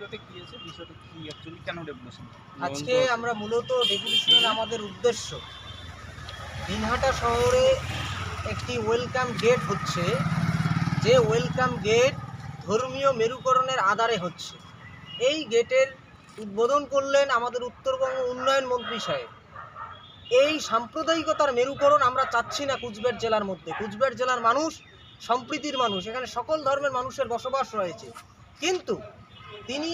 বিষয়টা কি আছে? বিষয়টা কি অ্যাকচুয়ালি কেন ডেপুটেশন আজকে আমরা মূলত ডেপুটেশনের আমাদের উদ্দেশ্য। দিনহাটা শহরে একটি ওয়েলকাম গেট হচ্ছে যে ওয়েলকাম গেট ধর্মীয় মেরুকরণের আধারে হচ্ছে। এই গেটের উদ্বোধন করলেন আমাদের উত্তরবঙ্গ উন্নয়ন মন্ত্রী সাহেব। এই সাম্প্রদায়িকতার মেরুকরণ আমরা চাচ্ছি না কুচবিহার জেলার মধ্যে। কুচবিহার জেলার মানুষ সম্প্রীতির মানুষ। এখানে সকল ধর্মের মানুষের বসবাস রয়েছে। কিন্তু তিনি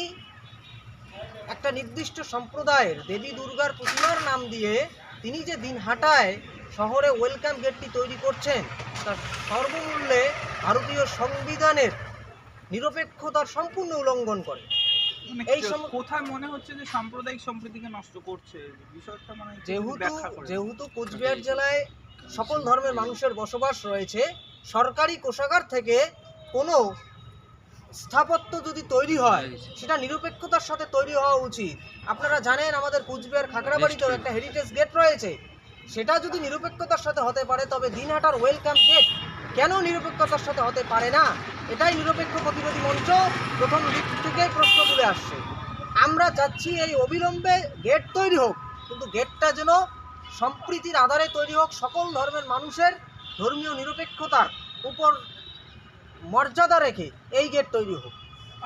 একটা নির্দিষ্ট সম্প্রদায়ের দেবী দুর্গার প্রতিমার নাম দিয়ে তিনি যে দিন হাঁটায় শহরে ওয়েলকাম গেটটি তৈরি করছেন তার সর্বমূল্যে ভারতীয় সংবিধানের নিরপেক্ষতার সম্পূর্ণ উল্লঙ্ঘন করে। এই এই কোথায় মনে হচ্ছে যে সাম্প্রদায়িক সম্প্রীতিকে নষ্ট করছে? বিষয়টা মানে যেহেতু যেহেতু কোচবিহার জেলায় সকল ধর্মের মানুষের বসবাস রয়েছে সরকারি কোষাগার থেকে কোনো স্থাপত্য যদি তৈরি হয় সেটা নিরপেক্ষতার সাথে তৈরি হওয়া উচিত। আপনারা জানেন আমাদের কুচবিহার খাগড়াবাড়িতেও একটা হেরিটেজ গেট রয়েছে। সেটা যদি নিরপেক্ষতার সাথে হতে পারে তবে দিনহাটার ওয়েলকাম গেট কেন নিরপেক্ষতার সাথে হতে পারে না? এটাই নিরপেক্ষ প্রতিনিধি মঞ্চ প্রথম দিক থেকে প্রশ্ন তুলে আসছে। আমরা চাচ্ছি এই অবিলম্বে গেট তৈরি হোক কিন্তু গেটটা যেন সম্প্রীতির আধারে তৈরি হোক সকল ধর্মের মানুষের ধর্মীয় নিরপেক্ষতার উপর মর্যাদা রেখে এই গেট তৈরি হোক।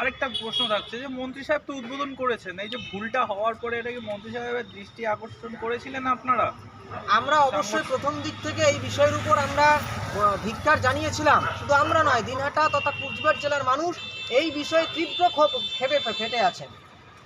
আরেকটা প্রশ্ন থাকছে যে মন্ত্রী সাহেব তো উদ্বোধন করেছেন। এই যে ভুলটা হওয়ার পরে এটাকে মন্ত্রী সাহেবের দৃষ্টি আকর্ষণ করেছিলেন আপনারা? আমরা অবশ্যই প্রথম দিক থেকে এই বিষয়ের উপর আমরা ধিক্কার জানিয়েছিলাম। শুধু আমরা নয় দিনহাটা তথা কুচবিহার জেলার মানুষ এই বিষয়ে তীব্র ক্ষোভ ক্ষেপে ফেটে আছেন।